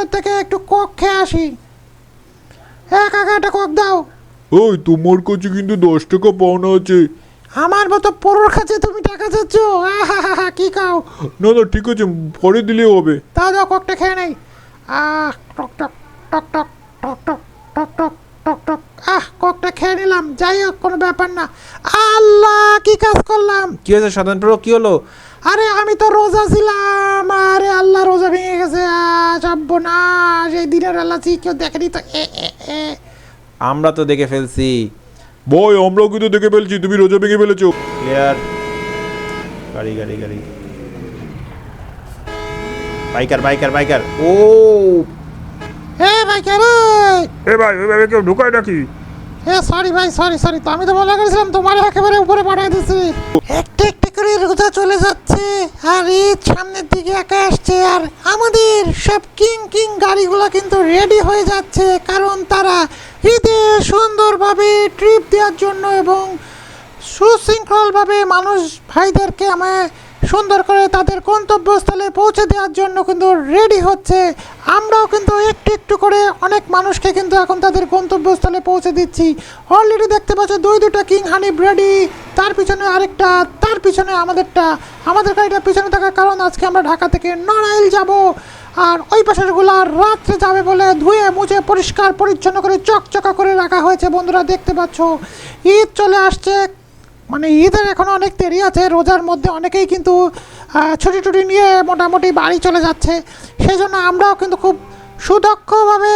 Restore থেকে একটু cock খেয়ে আসি। হ্যাঁ কাকা একটা কক দাও। ওই তোমার কাছে কিন্তু দশ টাকা পাওনা আছে। আমার মতো পরোর কাছে তুমি টাকা চাচ্ছ আহা কি খাও না না ঠিক আছে পরে দিলে হবে। দাও দাও ককটা খেয়ে নেই। আহ টক টক টক টক টক টক টক টক টক টক। আহ ককটা খেয়ে নিলাম। যাই হোক কোনো ব্যাপার না। আল্লাহ কি কাজ করলাম? কি হয়েছে সাধারণ প্রো কি হলো? আরে আমি তো রোজা ছিলাম। আরে আল্লাহ রোজা ভেঙে গেছে। যাব না সেই দিনের আল্লাহ কেউ দেখেনি তো? এ আমরা তো দেখে ফেলছি। বই আমরাও কিন্তু দেখে ফেলছি। তুমি রোজা ভেঙে ফেলেছো। ক্লিয়ার গাড়ি গাড়ি গাড়ি। Biker biker biker. ও! এ ভাই রে এ ভাই ওইভাবে কেউ ঢুকায় নাকি? এ সরি ভাই সরি সরি তো আমি তো মনে করেছিলাম তোমার একেবারে উপরে পাঠিয়ে দিচ্ছি একটা একটা করে রোজা চলে যাচ্ছে আর ঈদ সামনের দিকে একা আসছে আর আমাদের সব কিং কিং গাড়িগুলো কিন্তু রেডি হয়ে যাচ্ছে কারণ তারা ঈদে সুন্দরভাবে ট্রিপ দেওয়ার জন্য এবং সুশৃঙ্খলভাবে মানুষ ভাইদেরকে আমায় সুন্দর করে তাদের গন্তব্যস্থলে পৌঁছে দেওয়ার জন্য কিন্তু রেডি হচ্ছে। আমরাও কিন্তু একটু একটু করে অনেক মানুষকে কিন্তু এখন তাদের গন্তব্যস্থলে পৌঁছে দিচ্ছি। অলরেডি দেখতে পাচ্ছ দুই দুটো কিং হানি রেডি তার পিছনে আরেকটা, তার পিছনে আমাদেরটা। আমাদের গাড়িটা পিছনে থাকার কারণ আজকে আমরা ঢাকা থেকে নড়াইল যাব। আর ওই পাশেরগুলো রাত্রে যাবে বলে ধুয়ে মুছে পরিষ্কার পরিচ্ছন্ন করে চকচকা করে রাখা হয়েছে বন্ধুরা, দেখতে পাচ্ছ। ঈদ চলে আসছে মানে ঈদের এখনও অনেক দেরি আছে রোজার মধ্যে অনেকেই কিন্তু ছুটি টুটি নিয়ে মোটামুটি বাড়ি চলে যাচ্ছে। সেই জন্য আমরাও কিন্তু খুব সুদক্ষভাবে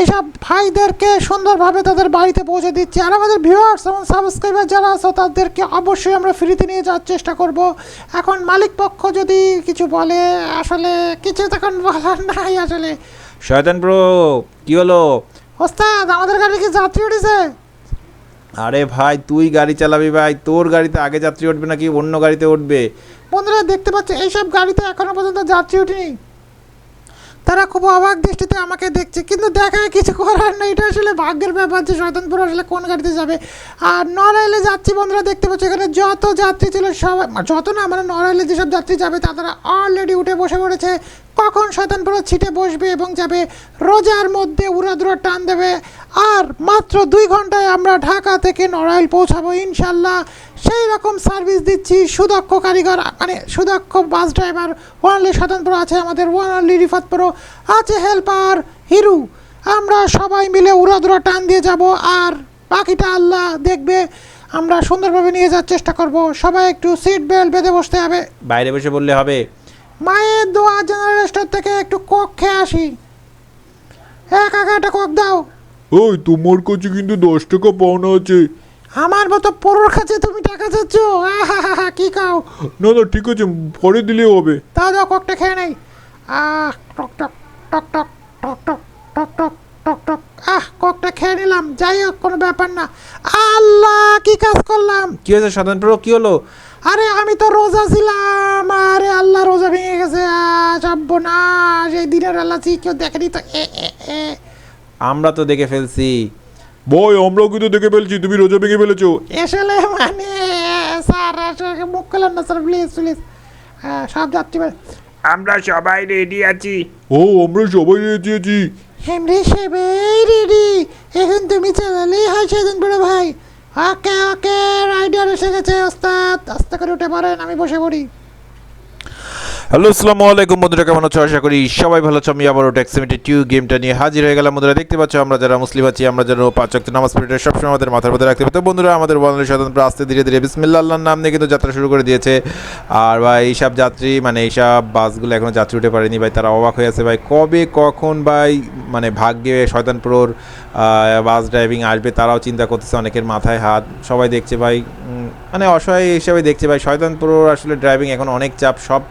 এইসব ভাইদেরকে সুন্দরভাবে তাদের বাড়িতে পৌঁছে দিচ্ছি। আর আমাদের ভিউয়ার্স এবং সাবস্ক্রাইবার যারা আছে তাদেরকে অবশ্যই আমরা ফ্রিতে নিয়ে যাওয়ার চেষ্টা করব। এখন মালিক পক্ষ যদি কিছু বলে আসলে কিছু তখন বলার নাই আসলে। শয়তান প্রো কি হলো? ওস্তাদ আমাদের গাড়ি কি যাত্রী উঠেছে? আরে ভাই, তুই গাড়ি চালাবি ভাই, তোর গাড়িতে আগে যাত্রী উঠবে নাকি অন্য গাড়িতে উঠবে? বন্ধুরা, দেখতে পাচ্ছে, এইসব গাড়িতে এখনও পর্যন্ত যাত্রী উঠেনি। তারা খুব অবাক দৃষ্টিতে আমাকে দেখছে, কিন্তু দেখায় কিছু করার নেই। এটা আসলে ভাগ্যের ব্যাপার যে শয়তানপুর আসলে কোন গাড়িতে যাবে। আর নড়াইলে যাচ্ছি বন্ধুরা, দেখতে পাচ্ছ, এখানে যত যাত্রী ছিল সবাই যত না মানে নড়াইলে যেসব যাত্রী যাবে তারা অলরেডি উঠে বসে পড়েছে। কখন শয়তানপুর ছিটে বসবে এবং যাবে, রোজার মধ্যে উড়াদুরা টান দেবে। আর মাত্র দুই ঘন্টায় আমরা ঢাকা থেকে নড়াইল পৌঁছাবো ইনশাল্লাহ। সেই রকম সার্ভিস দিচ্ছি সুদক্ষ কারিগর মানে সুদক্ষ বাস ড্রাইভার। ওয়ানলি স্বতন্ত্র আছে আমাদের ওয়ানলি রিফাত প্রো আছে হেল্পার হিরু। আমরা সবাই মিলে উড়াদুরা টান দিয়ে যাব আর বাকিটা আল্লাহ দেখবে। আমরা সুন্দরভাবে নিয়ে যাওয়ার চেষ্টা করব। সবাই একটু সিট বেল্ট বেঁধে বসতে হবে। বাইরে বসে বললে হবে। মায়ের দোয়া জেনারেল স্টোর থেকে একটু কক খেয়ে আসি। এক একটা কক দাও। ওই তোমার কাছে কিন্তু দশ টাকা পাওনা আছে। আমার মতো পরোর কাছে তুমি টাকা চাচ্ছ? আহা কি খাও না না ঠিক আছে পরে দিলে হবে। তা দাও ককটা খেয়ে নেই। আহ টক টক টক টক টক টক টক টক টক টক। আহ ককটা খেয়ে নিলাম যাই হোক কোনো ব্যাপার না। আল্লাহ কি কাজ করলাম? কি হয়েছে সাধারণ প্রো কি হলো? আরে আমি তো রোজা ছিলাম। আরে আল্লাহ রোজা ভেঙে গেছে। যাব না সেই দিনের আল্লাহ কেউ দেখেনি তো? এ এ এ। আমরা তো দেখে ফেলছি। বই আমরাও কিন্তু দেখে ফেলছি তুমি রোজা ভেঙে ফেলেছো। আসলে মানে স্যার মুখ খোলেন না স্যার প্লিজ প্লিজ হ্যাঁ সব যাত্রী আমরা সবাই রেডি আছি। ও আমরা সবাই রেখেছি হেমরে সেবেই রেডি এখন তুমি চালালেই হয় সেদিন বড় ভাই। ওকে ওকে রাইডার এসে গেছে ওস্তাদ। আস্তে করে উঠে পড়েন আমি বসে পড়ি। হ্যালো, আসসালামু আলাইকুম। বন্ধুরা, কেমন আছো? আশা করি সবাই ভালো আছো। আমি আবারও ট্যাক্সিমিটি টিউ গেমটা নিয়ে হাজির হয়ে গেলাম। বন্ধুরা, দেখতে পাচ্ছ, আমরা যারা মুসলিম আছি, আমরা যারা পাঁচ ওয়াক্ত নামাজ পড়ি সবসময় আমাদের মাথার মধ্যে রাখতে তো বন্ধুরা, আমাদের বন্ধুরা স্বতন্ত্র আস্তে ধীরে ধীরে বিসমিল্লা আল্লাহর নাম নিয়ে কিন্তু যাত্রা শুরু করে দিয়েছে। আর ভাই এইসব যাত্রী মানে এইসব বাসগুলো এখনও যাত্রী উঠে পারেনি ভাই, তারা অবাক হয়ে আছে ভাই। কবে, কখন ভাই মানে ভাগ্যে শয়তানপুরোর বাস ড্রাইভিং আসবে, তারাও চিন্তা করতেছে, অনেকের মাথায় হাত। সবাই দেখছে ভাই মানে অসহায় হিসাবে দেখছে ভাই। শয়তানপুরোর আসলে ড্রাইভিং এখন অনেক চাপ। সব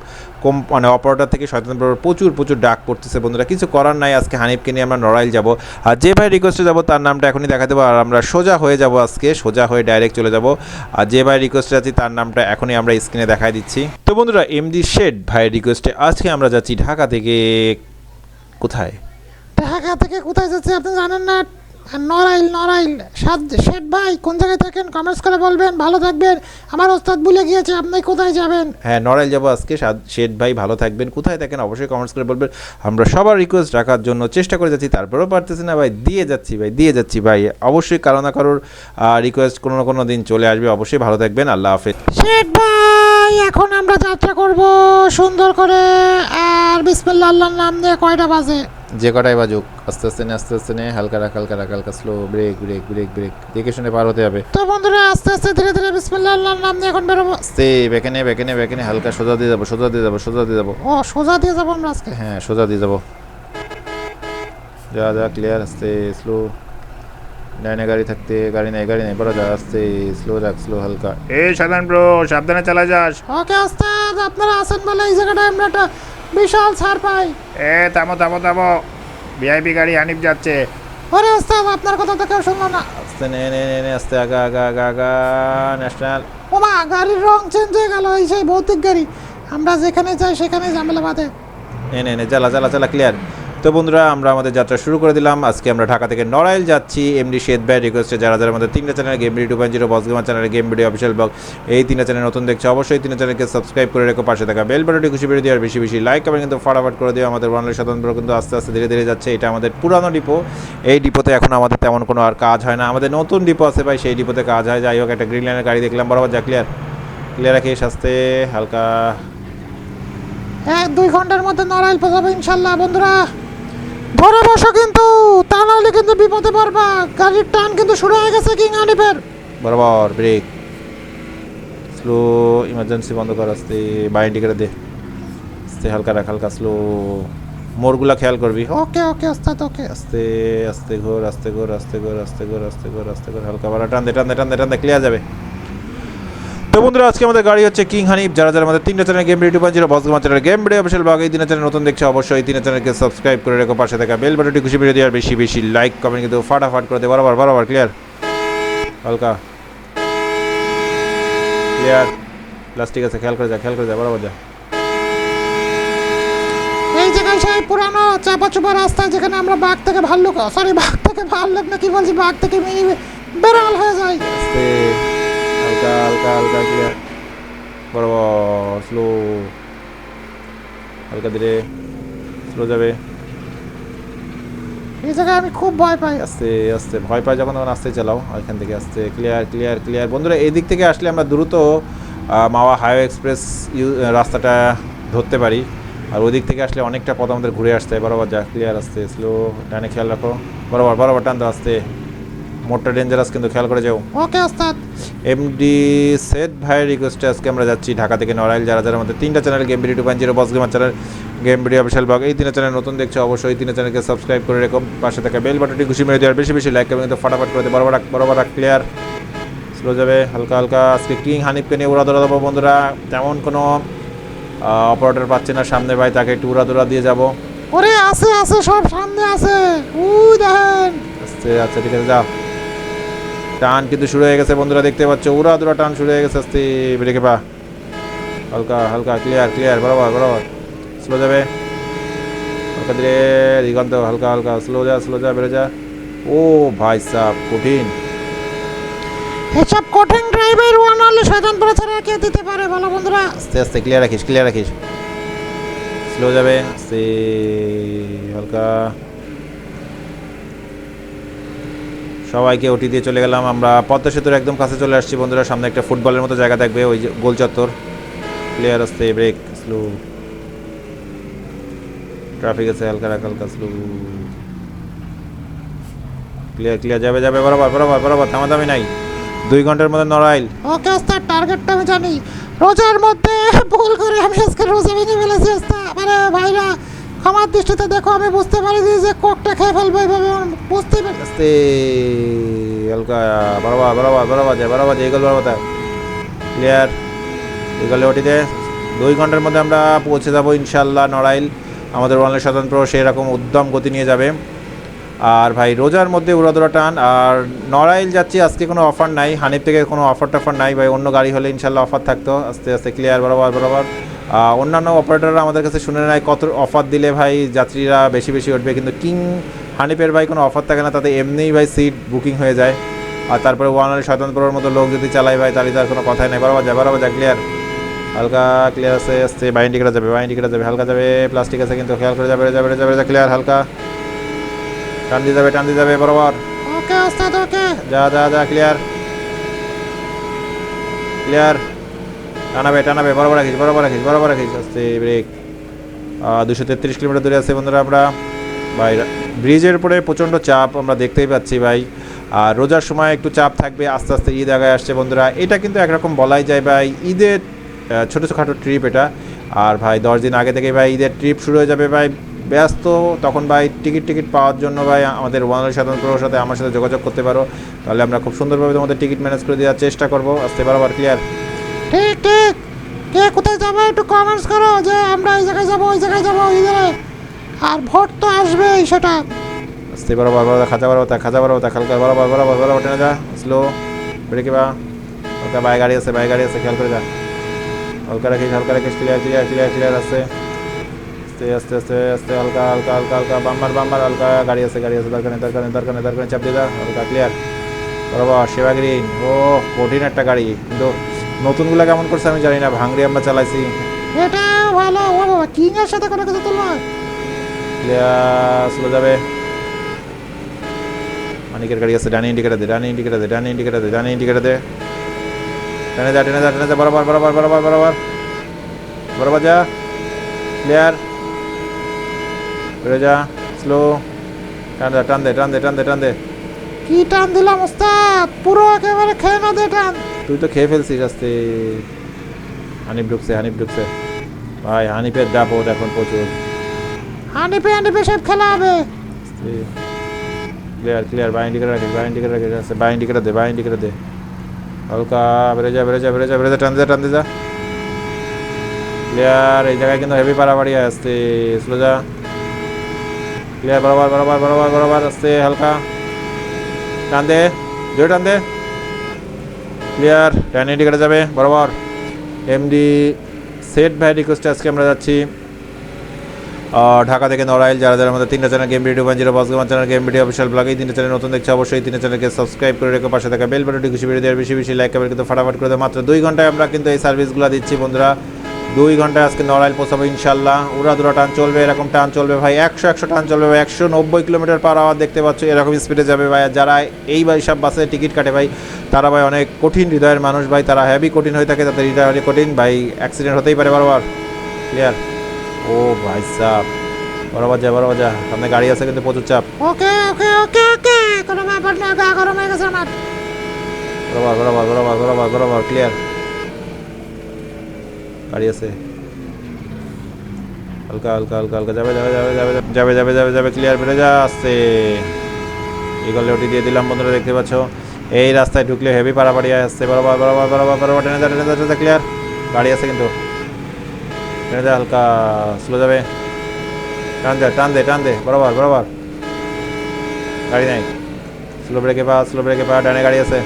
কম মানে অপারেটার থেকে শয়তানপুর প্রচুর প্রচুর ডাক পড়তেছে বন্ধুরা। কিছু করার নাই, আজকে হানিফকে নিয়ে আমরা নড়াইল যাব। আর যে ভাই রিকোয়েস্টে যাব, তার নামটা এখনই দেখা দেবো আর আমরা সোজা হয়ে যাব আজকে, সোজা হয়ে ডাইরেক্ট চলে যাব। আর যে ভাই রিকোয়েস্টে আছি, তার নামটা এখনই আমরা স্ক্রিনে দেখাই দিচ্ছি। তো বন্ধুরা এমডি শেড ভাইয়ের রিকোয়েস্টে আজকে আমরা যাচ্ছি ঢাকা থেকে কোথায়? ঢাকা থেকে কোথায় যাচ্ছে আপনি জানেন না? নড়াইল নড়াইল। সাদ শেঠ ভাই কোন জায়গায় থাকেন? কমেন্টস করে বলবেন। ভালো থাকবেন। আমার ওস্তাদ ভুলে গিয়েছে আপনি কোথায় যাবেন? হ্যাঁ নড়াইল যাব আজকে। শেঠ ভাই ভালো থাকবেন। কোথায় থাকেন? অবশ্যই কমেন্টস করে বলবেন। আমরা সবার রিকোয়েস্ট রাখার জন্য চেষ্টা করে যাচ্ছি। তারপরেও পারতেছি না ভাই। দিয়ে যাচ্ছি ভাই দিয়ে যাচ্ছি ভাই। অবশ্যই কারও না কারোর রিকোয়েস্ট কোনো না কোনো দিন চলে আসবে। অবশ্যই ভালো থাকবেন। আল্লাহ হাফেজ। শেঠ ভাই এখন আমরা যাত্রা করব সুন্দর করে। আর বিসমিল্লাহ আল্লাহর নাম নিয়ে কয়টা বাজে? যে কটাই বাজুক আস্তে আস্তে আস্তে আস্তে নে হালকা রাখ হালকা রাখ হালকা slow brake brake brake brake দেখে শুনে পার হতে হবে। তো বন্ধুরা আস্তে আস্তে ধীরে ধীরে বিসমিল্লাহ নাম নিয়ে এখন বেরোবো। আস্তে বেকেনে বেকেনে বেকেনে হালকা সোজা দিয়ে যাব সোজা দিয়ে যাব সোজা দিয়ে যাব। ও সোজা দিয়ে যাব আমরা আজকে? হ্যাঁ সোজা দিয়ে যাব। যা যা ক্লিয়ার আস্তে স্লো ডাইনে গাড়ি থাকতে গাড়ি নেই গাড়ি নেই বড় যা আস্তে স্লো রাখ স্লো হালকা। এ সাধারণ ব্রো সাবধানে চালা যাস। ওকে আস্তে আপনারা আছেন বলে এই জায়গাটায় আমরা একটা বিশাল ছাড় পাই। এ থামো থামো থামো। ভিআইপি গাড়ি হানিফ যাচ্ছে। ওরে ওস্তাদ আপনার কথা তো কেউ শুনলো না। আস্তে নে নে নে নে আস্তে আগা আগা আগা আগা ন্যাশনাল। ওমা গাড়ির রং চেঞ্জ হয়ে গেল এই সেই ভৌতিক গাড়ি। আমরা যেখানে যাই সেখানে ঝামেলা বাঁধে। নে নে নে জ্বালা জ্বালা চালা ক্লিয়ার তো বন্ধুরা, আমরা আমাদের যাত্রা শুরু করে দিলাম। আজকে আমরা ঢাকা থেকে নড়াইল যাচ্ছি। এমডি শেদ ভাই রিকোয়েস্টে যারা যারা আমাদের তিনটা channel game video two point zero boss gamer channel game video official blog এই তিনটা চ্যানেল নতুন দেখছে, অবশ্যই তিনটা চ্যানেলকে সাবস্ক্রাইব করে রেখো, পাশে থাকা বেল বাটনটি খুশি বেরিয়ে দিও, আর বেশি বেশি লাইক কমেন্ট কিন্তু ফটাফট করে দিও। আমাদের বাংলাদেশ স্বতন্ত্র কিন্তু আস্তে আস্তে ধীরে ধীরে যাচ্ছে। এটা আমাদের পুরানো ডিপো এই ডিপোতে এখন আমাদের তেমন কোনো আর কাজ হয় না। আমাদের নতুন ডিপো আছে ভাই, সেই ডিপোতে কাজ হয়। যাই হোক, একটা গ্রিন লাইনের গাড়ি দেখলাম। বরাবর যা ক্লিয়ার ক্লিয়ার রাখিস আস্তে হালকা। এক, দুই ঘণ্টার মধ্যে নড়াইল পৌঁছাবো ইনশাল্লাহ, বন্ধুরা। ধরে বসো কিন্তু তা নাহলে কিন্তু বিপদে পড়বা। গাড়ির টান কিন্তু শুরু হয়ে গেছে কিং আনিফের। বরাবর ব্রেক স্লো ইমার্জেন্সি বন্ধ কর আস্তে বা ইন্ডিকেটার দে। আস্তে হালকা রাখ হালকা স্লো মোড়গুলা খেয়াল করবি। ওকে ওকে ওস্তাদ ওকে। আস্তে আস্তে ঘোর আস্তে ঘোর আস্তে ঘোর আস্তে ঘোর আস্তে ঘোর আস্তে ঘোর হালকা বাড়া টান দে টান দে টান দে টান দে ক্লিয়ার যাবে। তো বন্ধুরা আজকে আমাদের গাড়ি হচ্ছে কিং হানিফ যারা যারা আমাদের তিনটা চ্যানেল গেম ভিডিও পাচ্ছিল boss gamer channel game video official blog এই তিনটা চ্যানেল নতুন দেখছে অবশ্যই তিনটা চ্যানেলকে সাবস্ক্রাইব করে রেখো পাশে থাকা বেল বাটনটি খুশি বেরিয়ে দেওয়ার বেশি বেশি লাইক কমেন্ট কিন্তু ফাটাফাট করে দে। বরাবর বরাবর ক্লিয়ার হালকা। ক্লিয়ার প্লাস্টিক আছে খেয়াল করে যা খেয়াল করে যা বরাবর যা। এই জায়গায় সেই পুরানো চাপা চুপা রাস্তা যেখানে আমরা বাঘ থেকে ভাল্লুক সরি বাঘ থেকে ভাল্লুক না কি বলছি বাঘ থেকে বেড়াল হয়ে যায় হালকা হালকা হালকা ক্লিয়ার বরাবর স্লো হালকা ধীরে স্লো যাবে। এই জায়গায় আমি খুব ভয় পাই। আস্তে আস্তে ভয় পায় যখন তখন আস্তে চালাও ওইখান থেকে আস্তে ক্লিয়ার ক্লিয়ার ক্লিয়ার বন্ধুরা এই দিক থেকে আসলে আমরা দ্রুত মাওয়া হাইওয়ে এক্সপ্রেস রাস্তাটা ধরতে পারি। আর ওই দিক থেকে আসলে অনেকটা পথ আমাদের ঘুরে আসতে হয়। বরাবর যা ক্লিয়ার আসতে স্লো ডানে খেয়াল রাখো। বরাবর বরাবর টান আসতে। মোটটা ডেঞ্জারাস কিন্তু খেয়াল করে যাও। ওকে ওস্তাদ। এমডি সেট ভাইয়ের রিকোয়েস্টে আজকে আমরা যাচ্ছি ঢাকা থেকে নড়াইল যারা যারা আমাদের তিনটা channel game video two point zero boss gamer channel game video official blog এই তিনটা চ্যানেল নতুন দেখছ অবশ্যই এই তিনটা চ্যানেলকে সাবস্ক্রাইব করে রেখো। পাশে থাকা বেল বাটনটি খুশি মেরে দেওয়ার বেশি বেশি লাইক করবেন কিন্তু ফটাফট করে বরাবর বরাবর ক্লিয়ার স্লো যাবে হালকা হালকা। আজকে কিং হানিফকে নিয়ে উড়া দৌড়া দেবো বন্ধুরা। তেমন কোনো অপারেটর পাচ্ছে না সামনে ভাই তাকে একটু উড়া দৌড়া দিয়ে যাব। ওরে আছে আছে সব সামনে আছে। উই দেখেন। আস্তে আচ্ছা ঠিক আছে যাও। টান কিন্তু শুরু হয়ে গেছে বন্ধুরা দেখতে পাচ্ছ। উড়া দুরা টান শুরু হয়ে গেছে আস্তে ব্রেকে পা। হালকা হালকা ক্লিয়ার ক্লিয়ার বরাবর বরাবর। স্লো যাবে। হালকা ধীরে দিগন্ত হালকা হালকা স্লো যা স্লো যা বেড়ে যা। ও ভাই সাহ কঠিন। এসব কঠিন ড্রাইভার ওয়ান হলে শয়তানপুরে ছাড়া কে দিতে পারে। বলো বন্ধুরা। আস্তে আস্তে ক্লিয়ার রাখিস ক্লিয়ার রাখিস। স্লো যাবে আস্তে হালকা। সবাইকে ওটি দিয়ে চলে গেলাম। আমরা পদ্মা সেতুর একদম কাছে চলে আসছি বন্ধুরা, সামনে একটা ফুটবলের মতো জায়গা থাকবে ওই গোল চত্বর প্লেয়ার আসতে ব্রেক স্লো ট্রাফিক আছে হালকা রাখ হালকা স্লো ক্লিয়ার ক্লিয়ার যাবে যাবে, বরাবর বরাবর বরাবর থামাথামি নাই। দুই ঘণ্টার মধ্যে নড়াইল। ওকে, ওস্তাদ টার্গেটটা আমি জানি। রোজার মধ্যে ভুল করে আমি আজকে রোজা ভেঙে ফেলেছি, ওস্তাদ। মানে ভাইরা ক্ষমার দৃষ্টিতে দেখো, আমি বুঝতে পারি যে কোকটা খেয়ে ফেলব এইভাবে। বুঝতে পারি আস্তে, হালকা, বরাবর বরাবর বরাবর যায় বরাবর যায়, এগুলো, বরাবর ক্লিয়ার এগুলো ওটিতে। দুই ঘণ্টার মধ্যে আমরা পৌঁছে যাব ইনশাল্লাহ নড়াইল। আমাদের অনলাইন স্বতন্ত্র সেরকম উদ্যম গতি নিয়ে যাবে। আর ভাই, রোজার মধ্যে উড়াদোড়া টান। আর নড়াইল যাচ্ছি, আজকে কোনো অফার নাই। হানিফ থেকে কোনো অফার টফার নাই। ভাই, অন্য গাড়ি হলে ইনশাল্লাহ অফার থাকতো। আস্তে আস্তে ক্লিয়ার বরাবর বরাবর। অন্যান্য অপারেটররা আমাদের কাছে শুনে নেয় কত অফার দিলে ভাই যাত্রীরা বেশি বেশি উঠবে কিন্তু কিং হানিপের ভাই কোনো অফার থাকে না তাতে এমনিই ভাই সিট বুকিং হয়ে যায়। আর তারপরে ওয়ান আলি স্বতন্ত্রর মতো লোক যদি চালায় ভাই তাহলে তার কোনো কথাই নেই। বরাবর যা বরাবর যা ক্লিয়ার হালকা ক্লিয়ার আছে আসছে বাইন্ডি করা যাবে বাইন্ডি করা যাবে হালকা যাবে প্লাস্টিক আছে কিন্তু খেয়াল করে যাবে যাবে যাবে যাবে ক্লিয়ার হালকা। টান দিয়ে যাবে টান দিয়ে যাবে বরাবর। ওকে ওস্তাদ ওকে। যা যা যা ক্লিয়ার ক্লিয়ার টানাবে টানাবে বরাবর রাখিস বরাবর রাখিস বরাবর রাখিস। আস্তে ব্রেক দুশো তেত্রিশ কিলোমিটার দূরে আছে বন্ধুরা আমরা। ভাই, ব্রিজের উপরে প্রচণ্ড চাপ আমরা দেখতেই পাচ্ছি ভাই। আর রোজার সময় একটু চাপ থাকবে, আস্তে আস্তে ঈদ আগায় আসছে বন্ধুরা। এটা কিন্তু একরকম বলাই যায় ভাই, ঈদের ছোটো খাটো ট্রিপ এটা। আর ভাই, দশ দিন আগে থেকে ভাই, ঈদের ট্রিপ শুরু হয়ে যাবে ভাই, ব্যস্ত। তখন ভাই টিকিট টিকিট পাওয়ার জন্য ভাই, আমাদের ওয়ানাল সাধারণ সাথে আমার সাথে যোগাযোগ করতে পারো। তাহলে আমরা খুব সুন্দরভাবে তোমাদের টিকিট ম্যানেজ করে দেওয়ার চেষ্টা করব। আসতে, বরাবর ক্লিয়ার ঠিক ঠিক কে কোথায় যাবে? একটু কমেন্টস করো যে আমরা এই জায়গায় যাব, ওই জায়গায় যাব ওই জায়গায়। আর ভোট তো আসবেই সেটা। আসতে বরাবর বরাবর খাঁচা বরাবর তা খাঁচা বরাবর তা খালকা বরাবর বরাবর বরাবর টেনে যা, স্লো ব্রেকে বা হালকা বাই গাড়ি আছে বাই গাড়ি আছে খেয়াল করে যা। হালকা রাখিস হালকা রাখিস ক্লিয়ার ক্লিয়ার ক্লিয়ার ক্লিয়ার আছে আস্তে আস্তে আস্তে আস্তে, হালকা হালকা হালকা হালকা বাম্বার বাম্বার হালকা, গাড়ি আছে গাড়ি আছে, দরকার নেই দরকার নেই দরকার নেই দরকার নেই, চাপ দিয়ে যা, হালকা ক্লিয়ার বরাবর সেবাগ্রিন ও, কঠিন একটা গাড়ি, কিন্তু নতুনগুলো কেমন করছে আমি জানি না ভাঙড়ি আমরা চালাইছি। এটা ভালো ও বাবা কিং এর সাথে কোনো কিছু তুলনা ক্লিয়ার যাবে। মানিকের গাড়ি আছে ডানি ইন্ডিকেটার দে ডানি ইন্ডিকেটার দে ডানি ইন্ডিকেটার দে ডানি ইন্ডিকেটার দে। টেনে যা টেনে যা টেনে যা বরাবর বরাবর বরাবর বরাবর। বরাবর যা ক্লিয়ার বেরো যা স্লো টান দে টান দে টান দে টান দে টান দে। কি টান দিলাম ওস্তাদ? পুরো একেবারে খেয়ে না দে টান। তুই তো খেয়ে ফেলছিস আস্তে হানিফ ঢুকছে হানিফ ঢুকছে। ভাই হানিফের দাপট এখন প্রচুর। হানিপে হানিপে সব খেলা হবে। ক্লিয়ার ক্লিয়ার বাই ইন্ডিকেটার রাখিস বাই ইন্ডিকেটার রাখিস। আছে বাই ইন্ডিকেটার দে বাই ইন্ডিকেটার দে। হালকা বেড়ে যা বেড়ে যা বেড়ে যা বেড়ে যা টান দে টান দে যা। ক্লিয়ার এই জায়গায় কিন্তু হেভি পারাবাড়ি আসতে স্লো যা। ক্লিয়ার বরাবর বরাবর বরাবর বরাবর আসতে হালকা। টান দে জোরে টান দে। ক্লিয়ার টান কেটে যাবে, বরাবর। এমডি সেট ভাই রিকোয়েস্টে আজকে আমরা যাচ্ছি। ঢাকা থেকে নড়াইল, যারা যারা আমাদের তিনটা channel game video one zero boss gun channel game video official blog তিনটা চ্যানেল নতুন দেখছে অবশ্যই তিনটা চ্যানেলকে সাবস্ক্রাইব করে রেখে, পাশে থাকা বেল বাটনটি খুশি ভিডিও দেওয়ার বেশি বেশি লাইক করবেন কিন্তু ফাটাফাট করে দেওয়া মাত্র দুই ঘন্টায় আমরা কিন্তু এই সার্ভিসগুলো দিচ্ছি, বন্ধুরা। দুই ঘন্টায় আজকে নড়াইল পৌঁছাবো ইনশাল্লাহ উড়া দুরা টান চলবে এরকম টান চলবে ভাই। একশো একশো টান চলবে ভাই একশো নব্বই কিলোমিটার পার আওয়ার দেখতে পাচ্ছ এরকম স্পিডে যাবে ভাই। যারা এই ভাই সব বাসে টিকিট কাটে ভাই তারা ভাই অনেক কঠিন হৃদয়ের মানুষ ভাই। তারা হেভি কঠিন হয়ে থাকে তাদের হৃদয় অনেক কঠিন। ভাই অ্যাক্সিডেন্ট হতেই পারে বারবার। ক্লিয়ার ও ভাই সাহ বরাবর যা বরাবর যা। সামনে গাড়ি আছে কিন্তু প্রচুর চাপ। ওকে ওকে ওকে ওকে। কোনো ব্যাপার না গা গরম হয়ে গেছে আমার। বরাবর বরাবর বরাবর বরাবর বরাবর ক্লিয়ার গাড়ি আছে হালকা হালকা হালকা হালকা যাবে যাবে যাবে যাবে যাবে যাবে যাবে যাবে ক্লিয়ার বেড়ে যা আসছে ইগল ওটি দিয়ে দিলাম বন্ধুরা দেখতে পাচ্ছ এই রাস্তায় ঢুকলে হেভি পাড়াপাড়ি আসছে বরাবর বরাবর বরাবর বরাবর টেনে যা টেনে যা ক্লিয়ার গাড়ি আছে কিন্তু টেনে যা হালকা স্লো যাবে টান দে টান দে টান দে বরাবর বরাবর গাড়ি নাই স্লো ব্রেকে পা স্লো ব্রেকে পা ডানে গাড়ি আছে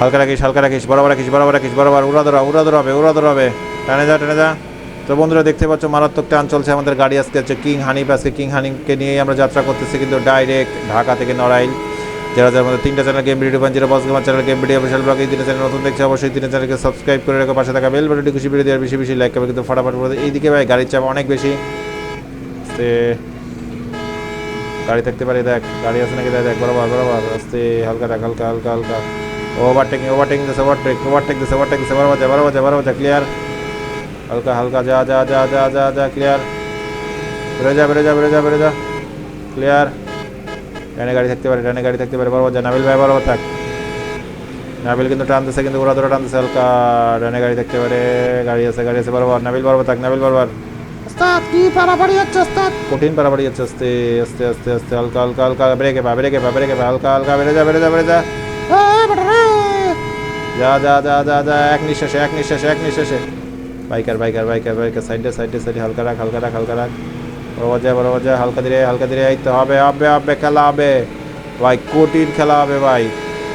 হালকা রাখিস হালকা রাখিস, বরাবর রাখিস বরাবর রাখিস, বরাবর উড়া ধরা উড়া ধরাবে উড়া ধরাবে টানে যা, টেনে যা। তো বন্ধুরা, দেখতে পাচ্ছ, মারাত্মক টান চলছে আমাদের গাড়ি আজকে হচ্ছে কিং হানিফ। আজকে কিং হানিফকে নিয়েই আমরা যাত্রা করতেছি কিন্তু ডাইরেক্ট ঢাকা থেকে নড়াইল। যারা যারা আমাদের তিনটা channel game video পাঞ্জিরা boss gamer channel game video official blog এই তিনটা চ্যানেল নতুন দেখছে, অবশ্যই তিনটা চ্যানেলকে সাবস্ক্রাইব করে রেখে, পাশে থাকা বেল বাটনটি খুশি ভিডিও দেওয়ার বেশি বেশি লাইক করবে, কিন্তু ফটাফট করে এইদিকে ভাই গাড়ির চাপ অনেক বেশি। আস্তে। গাড়ি থাকতে পারে, দেখ, গাড়ি আছে নাকি, দেখ বরাবর বরাবর, আস্তে, হালকা দেখ হালকা হালকা হালকা। ওভারটেকিং ওভারটেকিং দিছে ওভারটেক ওভারটেক দিছে ওভারটেক দিছে বরাবর যা বরাবর যা বরাবর যা ক্লিয়ার হালকা হালকা যা যা যা যা যা যা ক্লিয়ার বেরো যা বেরো যা বেরো যা বেরো যা ক্লিয়ার ডানে গাড়ি থাকতে পারে ডানে গাড়ি থাকতে পারে বরাবর যা নাবিল ভাই বরাবর থাক নাবিল কিন্তু টানতেছে কিন্তু ওরা ধরে টানতেছে হালকা ডানে গাড়ি থাকতে পারে গাড়ি আছে গাড়ি আছে বরাবর নাবিল বরাবর থাক নাবিল বরাবর ওস্তাদ কি পারাপারি হচ্ছে ওস্তাদ কঠিন পারাপাড়ি যাচ্ছে আস্তে আস্তে আস্তে আস্তে হালকা হালকা হালকা ব্রেকে পা ব্রেকে পা ব্রেকে পা হালকা হালকা বেড়ে যা বেড়ে যা বেড়ে যা এই বেটা রে যা যা যা যা যা এক নিঃশ্বাসে এক নিঃশ্বাসে এক নিঃশ্বাসে। বাইকার বাইকার বাইকার বাইকার সাইডে সাইডে সাইডে হালকা রাখ হালকা রাখ হালকা রাখ। বরাবর যা বরাবর যা হালকা ধীরে হালকা ধীরে এই তো হবে হবে হবে খেলা হবে। ভাই কঠিন খেলা হবে ভাই।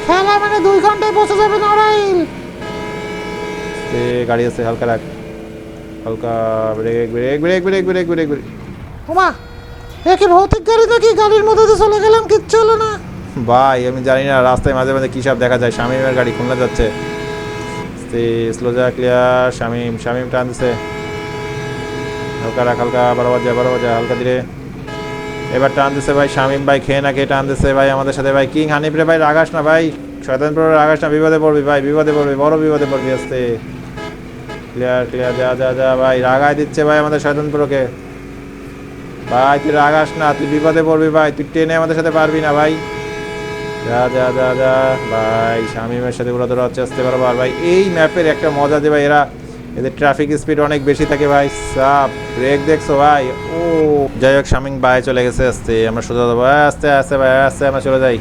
খেলা মানে দুই ঘন্টায় পৌঁছে যাবে নড়াইল এ গাড়ি আছে হালকা রাখ। হালকা brake brake brake brake brake brake brake ওমা এ কি ভৌতিক গাড়ি নাকি গাড়ির মধ্যে তো চলে গেলাম কিচ্ছু হলো না। ভাই, আমি জানি না রাস্তায় মাঝে মাঝে কী সব দেখা যায়। শামিমের গাড়ি খুলনা যাচ্ছে। স্লো যা ক্লিয়ার শামিম শামিম টানছে হালকা রাখ, হালকা, বারো বাজে বারো বাজে, হালকা ধীরে। এবার টান দিছে ভাই, শামিম ভাই, খেয়ে না খেয়ে টান দিছে ভাই, আমাদের সাথে ভাই। কিং হানিফ রে ভাই রাগাস না ভাই। শয়তানপুর রাগাস না, বিপদে পড়বি ভাই, বিপদে পড়বি, বড় বিপদে পড়বি আসতে ক্লিয়ার ক্লিয়ার যা যা যা, ভাই রাগায় দিচ্ছে ভাই আমাদের শয়তানপুরকে ভাই, তুই রাগাস না, তুই বিপদে পড়বি ভাই, তুই ট্রেনে আমাদের সাথে পারবি না ভাই। যা যা যা যা ভাই শামিমের সাথে ওরা ধরো হচ্ছে, আসতে ভাই, এই ম্যাপের একটা মজা ভাই, এরা এদের ট্রাফিক স্পিড অনেক বেশি থাকে ভাই। সাপ ব্রেক দেখছ ভাই? ও, যাই হোক, শামিম ভাই চলে গেছে আসতে। আমরা সোজা যাব। আস্তে আস্তে ভাই আস্তে, আমরা চলে যাই।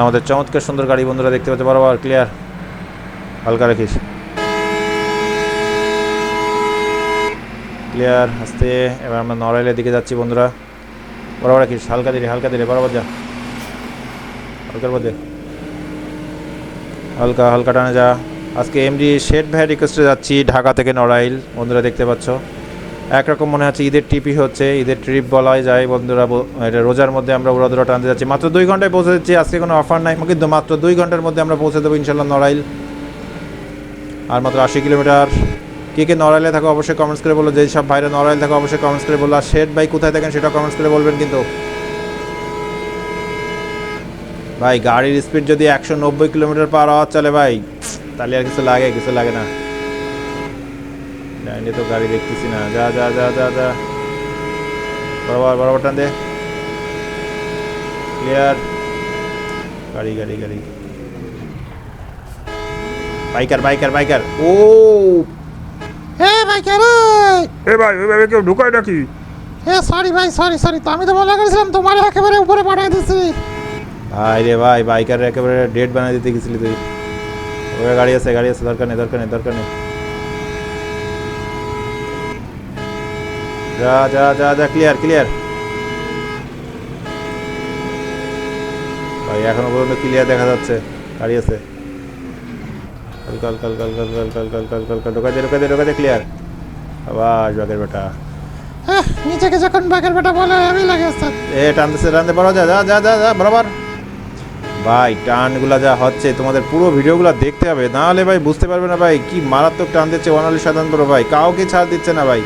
আমাদের চমৎকার সুন্দর গাড়ি বন্ধুরা দেখতে পাচ্ছে, বরাবর ক্লিয়ার হালকা রাখিস ক্লিয়ার আস্তে, এবার আমরা নড়াইলের দিকে যাচ্ছি বন্ধুরা। বরাবর রাখিস, হালকা ধীরে হালকা ধীরে, বরাবর যা। হালকার মধ্যে। হালকা হালকা টানে যা। আজকে এমডি শেড ভাই রিকোয়েস্টে যাচ্ছি, ঢাকা থেকে নড়াইল। বন্ধুরা দেখতে পাচ্ছ, একরকম মনে হচ্ছে ঈদের ট্রিপই হচ্ছে। ঈদের ট্রিপ বলাই যায়, বন্ধুরা এটা রোজার মধ্যে আমরা উড়াদুরা টানতে যাচ্ছি। মাত্র দুই ঘন্টায় পৌঁছে যাচ্ছি আজকে কোনো অফার নাই, কিন্তু মাত্র দুই ঘণ্টার মধ্যে আমরা পৌঁছে দেবো ইনশাল্লাহ নড়াইল। আর মাত্র আশি কিলোমিটার কে কে নড়াইলে থাকো অবশ্যই কমেন্টস করে বলো, যেই সব ভাইরা নড়াইল থাকো অবশ্যই কমেন্টস করে বলো, আর শেড ভাই কোথায় থাকেন সেটা কমেন্টস করে বলবেন কিন্তু। ভাই, গাড়ির স্পিড যদি একশো নব্বই কিলোমিটার পার আওয়াজ চলে ভাই, তাহলে আর কিছু লাগে কিছু লাগে না। ডাইনে তো গাড়ি দেখতেছি না। যা যা যা যা যা। বরাবর বরাবর টান দে। ক্লিয়ার গাড়ি গাড়ি গাড়ি। বাইকার বাইকার বাইকার ও! এ ভাই কে রে এ ভাই ওইভাবে কেউ ঢুকায় নাকি? এ সরি ভাই সরি সরি তো আমি তো মনে করেছিলাম তোমার একেবারে উপরে পাঠিয়ে দিচ্ছি ভাই রে ভাই বাইকার একেবারে ডেট বানিয়ে দিতে গেছিলি তুই। ওই গাড়ি আছে গাড়ি আছে দরকার নেই দরকার নেই দরকার নেই। যা যা যা যা ক্লিয়ার ক্লিয়ার ভাই এখনও পর্যন্ত ক্লিয়ার দেখা যাচ্ছে গাড়ি আছে। কাল কাল কাল কাল কাল কাল কাল কাল কাল কাল ঢোকা দে ঢোকা দে ঢোকা দে ক্লিয়ার আবার বাগের বেটা হ্যাঁ নিজেকে যখন বাঘের বেটা বলে আমি লাগে ওস্তাদ এ টানতেছে টানতে বড় যা যা যা যা যা বরাবর ভাই টানগুলা যা হচ্ছে তোমাদের পুরো ভিডিওগুলো দেখতে হবে না হলে ভাই বুঝতে পারবে না ভাই কি মারাত্মক টান দিচ্ছে ওয়ানালি সাধারণ বড় ভাই কাউকে ছাড় দিচ্ছে না ভাই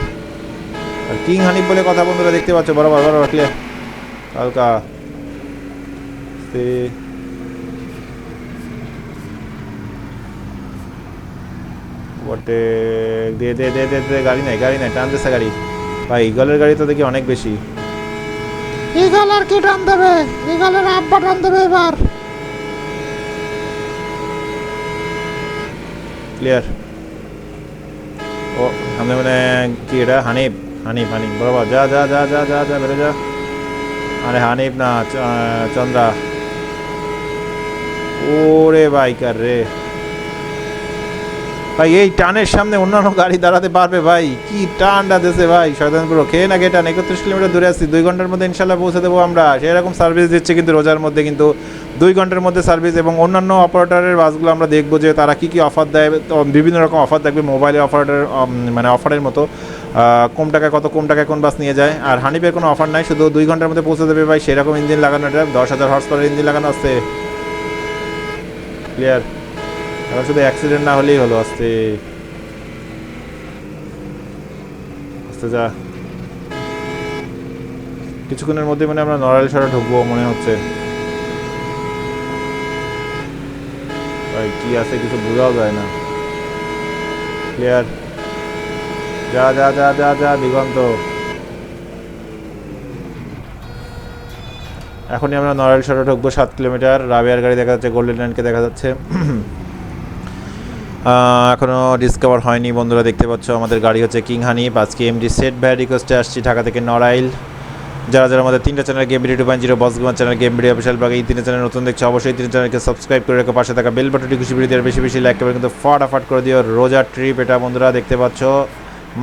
আর কিং হানিফ বলে কথা বন্ধুরা দেখতে পাচ্ছ বরাবর বরাবর ক্লিয়ার হালকা সে- বটে দে দে দে দে দে গাড়ি নাই গাড়ি নাই টান দিচ্ছে গাড়ি। ভাই ইগলের গাড়ি তো দেখি অনেক বেশি। ইগল আর কি টান দেবে? ইগলের আব্বা টান দেবে এবার। ক্লিয়ার ও সামনে মানে কি এটা? হানিফ হানিফ হানিফ বরাবর। যা যা যা যা যা যা বেরো যা। আরে হানিফ না চন্দ্রা। ওরে বাইকার রে। ভাই, এই টানের সামনে অন্যান্য গাড়ি দাঁড়াতে পারবে ভাই। কি টানটা দেশে ভাই শয়তানপুর খেয়ে না টান। একত্রিশ কিলোমিটার দূরে আসছি দুই ঘণ্টার মধ্যে ইনশাল্লাহ পৌঁছে দেবো আমরা। সেরকম সার্ভিস দিচ্ছে কিন্তু রোজার মধ্যে, কিন্তু দুই ঘণ্টার মধ্যে সার্ভিস এবং অন্যান্য অপারেটারের বাসগুলো আমরা দেখব যে তারা কী কী অফার দেয়। বিভিন্ন রকম অফার থাকবে মোবাইলে অফারের মানে অফারের মতো। কম টাকায় কত, কম টাকায় কোন বাস নিয়ে যায়। আর হানিফের কোনো অফার নাই, শুধু দুই ঘণ্টার মধ্যে পৌঁছে দেবে ভাই। সেরকম ইঞ্জিন লাগানো এটা দশ হাজার হর্স পাওয়ার ইঞ্জিন লাগানো আসছে ক্লিয়ার এখন শুধু অ্যাক্সিডেন্ট না হলেই হলো, আস্তে। আস্তে যা। কিছুক্ষণের মধ্যে মানে আমরা নড়াইল সরে ঢুকবো মনে হচ্ছে। কি আছে কিছু বোঝাও যায় না। ক্লিয়ার যা যা যা যা যা, দিগন্ত। এখনই আমরা নড়াইল সরে ঢুকবো সাত কিলোমিটার। রাবিয়ার গাড়ি দেখা যাচ্ছে গোল্ডেন লাইনকে দেখা যাচ্ছে। আহ, এখনও ডিসকভার হয়নি। বন্ধুরা দেখতে পাচ্ছ আমাদের গাড়ি হচ্ছে কিং হানি আজকে এমডি সেট ভ্যার রিকোয়েস্টে আসছি ঢাকা থেকে নড়াইল। যারা যারা আমাদের তিনটা channel game video two point zero boss gamer channel game video official blog এই তিনটা চ্যানেল নতুন দেখছ অবশ্যই তিন চ্যানেলকে সাবস্ক্রাইব করে রেখো পাশে থাকা বেল বাটনটি খুশি ভিডিও বেশি বেশি লাইক করবে কিন্তু ফটাফট করে দিও রোজার ট্রিপ এটা বন্ধুরা দেখতে পাচ্ছ।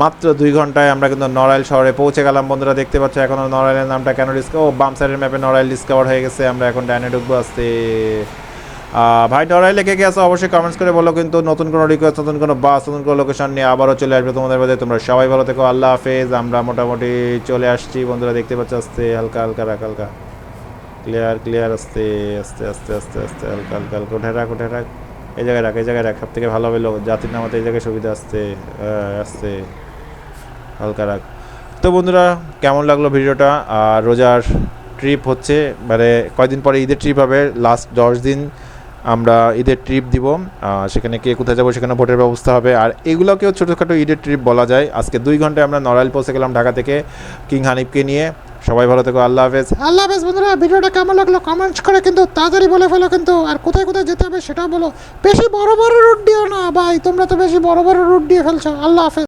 মাত্র দুই ঘন্টায় আমরা কিন্তু নড়াইল শহরে পৌঁছে গেলাম বন্ধুরা দেখতে পাচ্ছ এখনও নড়াইলের নামটা কেন ডিসকা ও বাম সাইডের ম্যাপে নড়াইল ডিসকভার হয়ে গেছে আমরা এখন ডাইনে ঢুকবো আসতে। ভাই নড়াইলে কে আছে অবশ্যই কমেন্টস করে বলো কিন্তু নতুন কোনো রিকোয়েস্ট নতুন কোনো বাস নতুন কোনো লোকেশন নিয়ে আবারও চলে আসবে তোমাদের মধ্যে তোমরা সবাই ভালো থেকো, আল্লাহ হাফেজ। আমরা মোটামুটি চলে আসছি। বন্ধুরা দেখতে পাচ্ছ, আস্তে, হালকা হালকা রাখ হালকা। ক্লিয়ার ক্লিয়ার আস্তে আস্তে আস্তে আস্তে আস্তে, হালকা হালকা হালকা। উঠে রাখ উঠে রাখ। এই জায়গায় রাখ, এই জায়গায় রাখ। সব থেকে ভালো হবে লোক, জাতির নামাতে এই জায়গায় সুবিধা, আসতে আসতে, হালকা রাখ। তো বন্ধুরা, কেমন লাগল ভিডিওটা? আর রোজার ট্রিপ হচ্ছে মানে কয়দিন পরে ঈদের ট্রিপ হবে? লাস্ট দশ দিন আমরা ঈদের ট্রিপ দিব। সেখানে কে কোথায় যাব, সেখানে ভোটের ব্যবস্থা হবে। আর এগুলোকেও ছোটোখাটো ঈদের ট্রিপ বলা যায়। আজকে দুই ঘন্টায় আমরা নড়াইল পৌঁছে গেলাম ঢাকা থেকে কিং হানিফকে নিয়ে। সবাই ভালো থেকো, আল্লাহ হাফেজ। আল্লাহ হাফেজ বন্ধুরা, ভিডিওটা কেমন লাগল কমেন্টস করে কিন্তু তাড়াতাড়ি বলে ফেলো কিন্তু। আর কোথায় কোথায় যেতে হবে সেটাও বলো। বেশি বড় বড় রুট দিও না ভাই, তোমরা তো বেশি বড় বড় রুট দিয়ে ফেলছো। আল্লাহ হাফেজ।